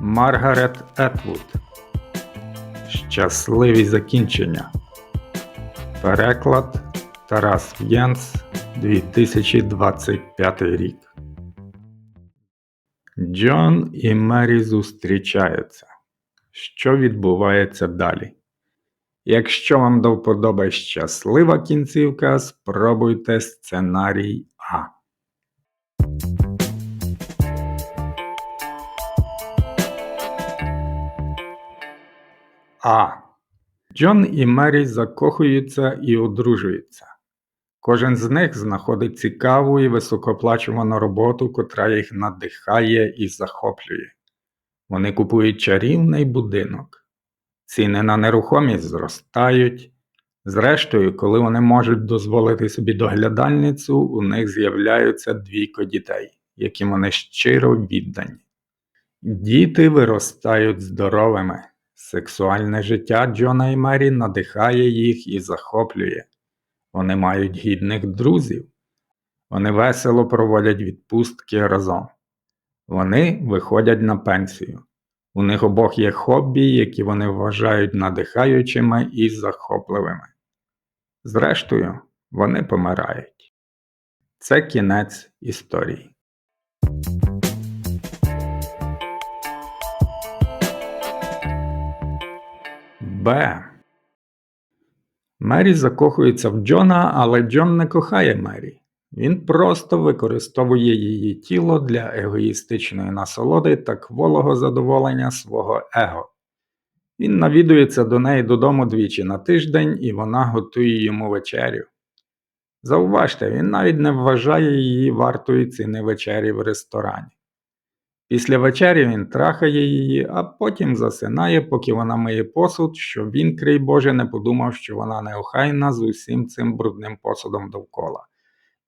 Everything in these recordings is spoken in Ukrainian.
Маргарет Етвуд. Щасливі закінчення. Переклад Тарас Єнс 2025 рік. Джон і Мері зустрічаються. Що відбувається далі? Якщо вам до вподоби щаслива кінцівка, спробуйте сценарій А. А. Джон і Мері закохуються і одружуються. Кожен з них знаходить цікаву і високооплачувану роботу, котра їх надихає і захоплює. Вони купують чарівний будинок. Ціни на нерухомість зростають. Зрештою, коли вони можуть дозволити собі доглядальницю, у них з'являються двійко дітей, яким вони щиро віддані. Діти виростають здоровими. Сексуальне життя Джона і Мері надихає їх і захоплює. Вони мають гідних друзів. Вони весело проводять відпустки разом. Вони виходять на пенсію. У них обох є хобі, які вони вважають надихаючими і захопливими. Зрештою, вони помирають. Це кінець історії. Б. Мері закохується в Джона, але Джон не кохає Мері. Він просто використовує її тіло для егоїстичної насолоди та кволого задоволення свого его. Він навідується до неї додому двічі на тиждень і вона готує йому вечерю. Зауважте, він навіть не вважає її вартою ціни вечері в ресторані. Після вечері він трахає її, а потім засинає, поки вона миє посуд, щоб він, крий Боже, не подумав, що вона неохайна з усім цим брудним посудом довкола,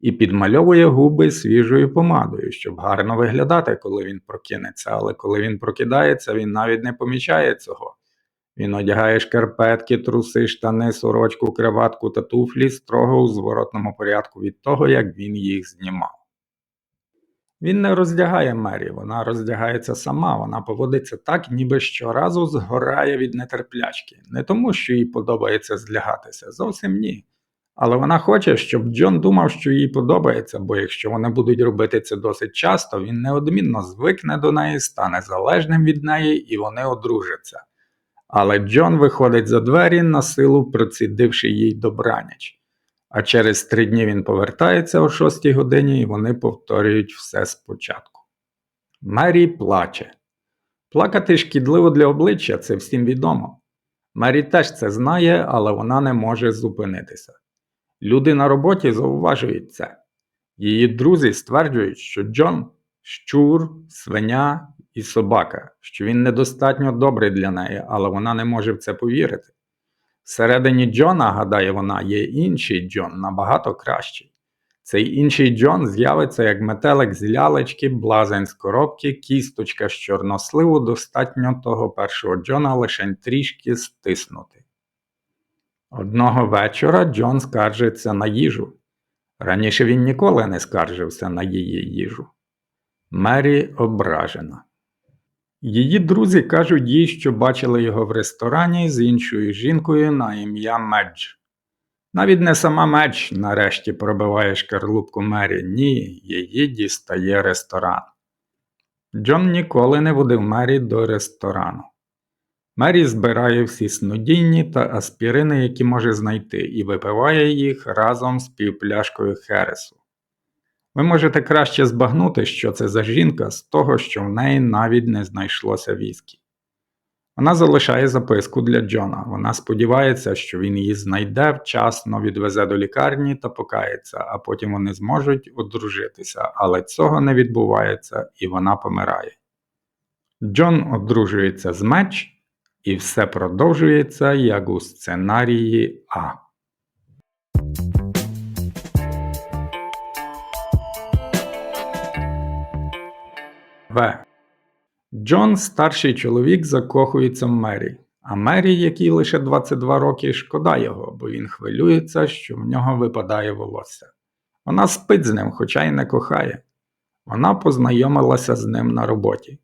і підмальовує губи свіжою помадою, щоб гарно виглядати, коли він прокинеться, але коли він прокидається, він навіть не помічає цього. Він одягає шкарпетки, труси, штани, сорочку, криватку та туфлі строго у зворотному порядку від того, як він їх знімав. Він не роздягає Мері, вона роздягається сама, вона поводиться так, ніби щоразу згорає від нетерплячки, не тому, що їй подобається злягатися, зовсім ні. Але вона хоче, щоб Джон думав, що їй подобається, бо якщо вони будуть робити це досить часто, він неодмінно звикне до неї, стане залежним від неї і вони одружаться. Але Джон виходить за двері на силу, процідивши їй добраніч. А через три дні він повертається о шостій годині і вони повторюють все спочатку. Мері плаче. Плакати шкідливо для обличчя, це всім відомо. Мері теж це знає, але вона не може зупинитися. Люди на роботі зауважують це. Її друзі стверджують, що Джон щур, свиня і собака, що він недостатньо добрий для неї, але вона не може в це повірити. Всередині Джона, гадає вона, є інший Джон набагато кращий. Цей інший Джон з'явиться як метелик з лялечки, блазень з коробки, кісточка з чорносливу, достатньо того першого Джона лише трішки стиснути. Одного вечора Джон скаржиться на їжу. Раніше він ніколи не скаржився на її їжу. Мері ображена. Її друзі кажуть їй, що бачили його в ресторані з іншою жінкою на ім'я Медж. Навіть не сама Медж нарешті пробиває шкарлупку Мері, ні, її дістає ресторан. Джон ніколи не водив Мері до ресторану. Мері збирає всі снодінні та аспірини, які може знайти, і випиває їх разом з півпляшкою Хересу. Ви можете краще збагнути, що це за жінка з того, що в неї навіть не знайшлося віскі. Вона залишає записку для Джона. Вона сподівається, що він її знайде вчасно, відвезе до лікарні та покається, а потім вони зможуть одружитися, але цього не відбувається і вона помирає. Джон одружується з меч, і все продовжується як у сценарії А. В. Джон, старший чоловік, закохується в Мері, а Мері, якій лише 22 роки, шкода його, бо він хвилюється, що в нього випадає волосся. Вона спить з ним, хоча й не кохає. Вона познайомилася з ним на роботі.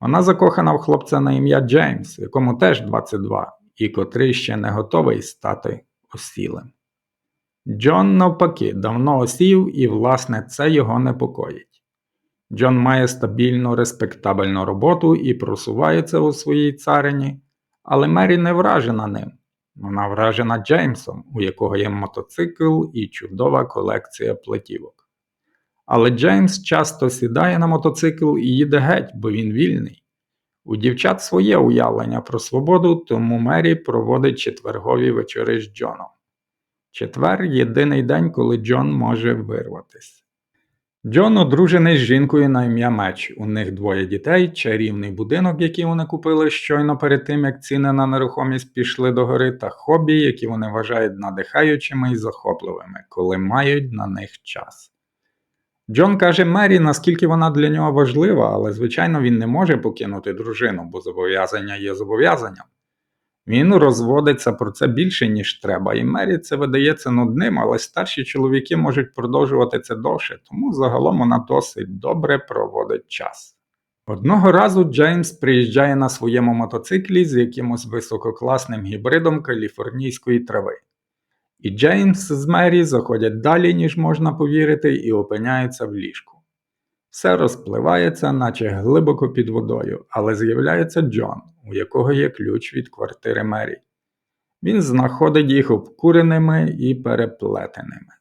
Вона закохана в хлопця на ім'я Джеймс, якому теж 22, і котрий ще не готовий стати осілим. Джон, навпаки, давно осів, і, власне, це його непокоїть. Джон має стабільну, респектабельну роботу і просувається у своїй царині, але Мері не вражена ним. Вона вражена Джеймсом, у якого є мотоцикл і чудова колекція платівок. Але Джеймс часто сідає на мотоцикл і їде геть, бо він вільний. У дівчат своє уявлення про свободу, тому Мері проводить четвергові вечори з Джоном. Четвер єдиний день, коли Джон може вирватися. Джон одружений з жінкою на ім'я Меч. У них двоє дітей, чарівний будинок, який вони купили щойно перед тим, як ціни на нерухомість пішли до гори, та хобі, які вони вважають надихаючими і захопливими, коли мають на них час. Джон каже Мері, наскільки вона для нього важлива, але, звичайно, він не може покинути дружину, бо зобов'язання є зобов'язанням. Він розводиться про це більше, ніж треба, і Мері це видається нудним, але старші чоловіки можуть продовжувати це довше, тому загалом вона досить добре проводить час. Одного разу Джеймс приїжджає на своєму мотоциклі з якимось висококласним гібридом каліфорнійської трави. І Джеймс з Мері заходять далі, ніж можна повірити, і опиняються в ліжку. Все розпливається, наче глибоко під водою, але з'являється Джон, у якого є ключ від квартири Мері. Він знаходить їх обкуреними і переплетеними.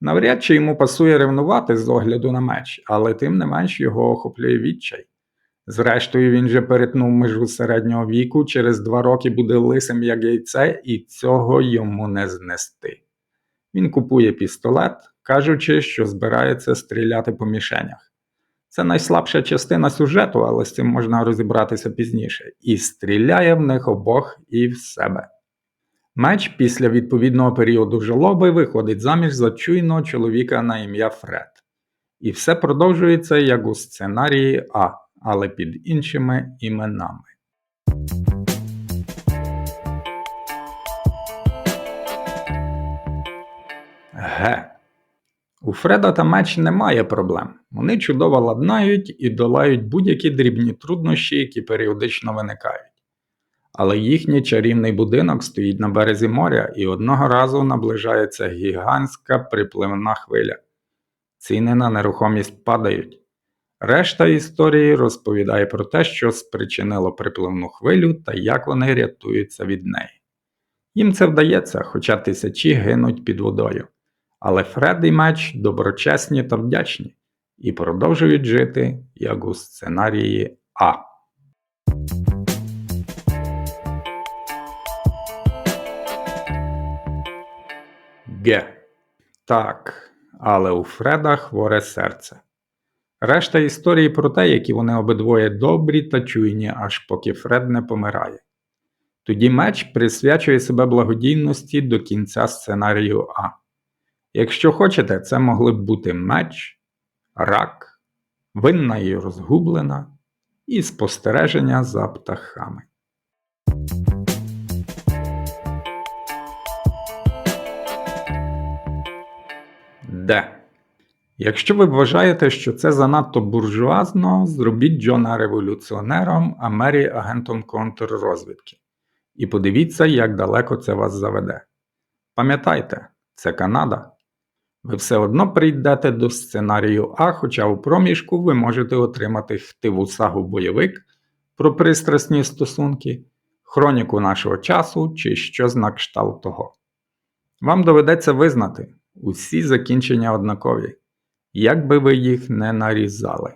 Навряд чи йому пасує ревнувати з огляду на меч, але тим не менш його охоплює відчай. Зрештою, він же перетнув межу середнього віку, через два роки буде лисим як яйце, і цього йому не знести. Він купує пістолет, кажучи, що збирається стріляти по мішенях. Це найслабша частина сюжету, але з цим можна розібратися пізніше, і стріляє в них обох і в себе. Меч після відповідного періоду жалоби виходить заміж за чуйного чоловіка на ім'я Фред. І все продовжується як у сценарії А, але під іншими іменами. Г. У Фреда та Меч немає проблем. Вони чудово ладнають і долають будь-які дрібні труднощі, які періодично виникають. Але їхній чарівний будинок стоїть на березі моря і одного разу наближається гігантська припливна хвиля. Ціни на нерухомість падають. Решта історії розповідає про те, що спричинило припливну хвилю та як вони рятуються від неї. Їм це вдається, хоча тисячі гинуть під водою. Але Фред і Меч доброчесні та вдячні і продовжують жити як у сценарії А. Г. Так, але у Фреда хворе серце. Решта історії про те, які вони обидвоє добрі та чуйні, аж поки Фред не помирає. Тоді меч присвячує себе благодійності до кінця сценарію А. Якщо хочете, це могли б бути меч, рак, винна і розгублена і спостереження за птахами. Д. Якщо ви вважаєте, що це занадто буржуазно, зробіть Джона революціонером, а Мері агентом контррозвідки. І подивіться, як далеко це вас заведе. Пам'ятайте, це Канада. Ви все одно прийдете до сценарію А, хоча у проміжку ви можете отримати хтиву сагу бойовик про пристрасні стосунки, хроніку нашого часу чи щось на кшталт того. Вам доведеться визнати, усі закінчення однакові, як би ви їх не нарізали.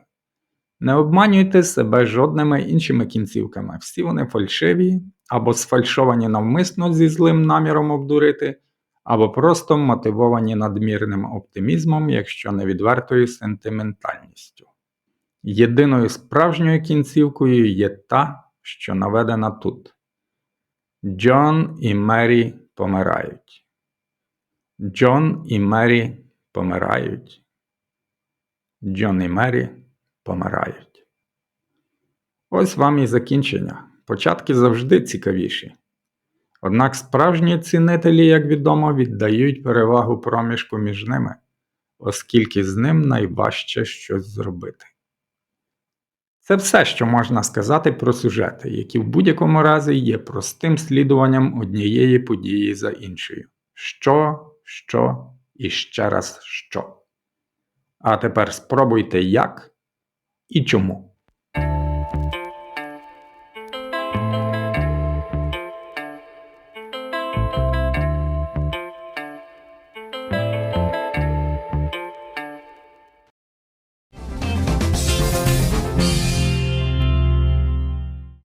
Не обманюйте себе жодними іншими кінцівками, всі вони фальшиві або сфальшовані навмисно зі злим наміром обдурити або просто мотивовані надмірним оптимізмом, якщо не відвертою сентиментальністю. Єдиною справжньою кінцівкою є та, що наведена тут. Джон і Мері помирають. Джон і Мері помирають. Джон і Мері помирають. Ось вам і закінчення. Початки завжди цікавіші. Однак справжні цінителі, як відомо, віддають перевагу проміжку між ними, оскільки з ним найважче щось зробити. Це все, що можна сказати про сюжети, які в будь-якому разі є простим слідуванням однієї події за іншою. Що, що і ще раз що. А тепер спробуйте як і чому.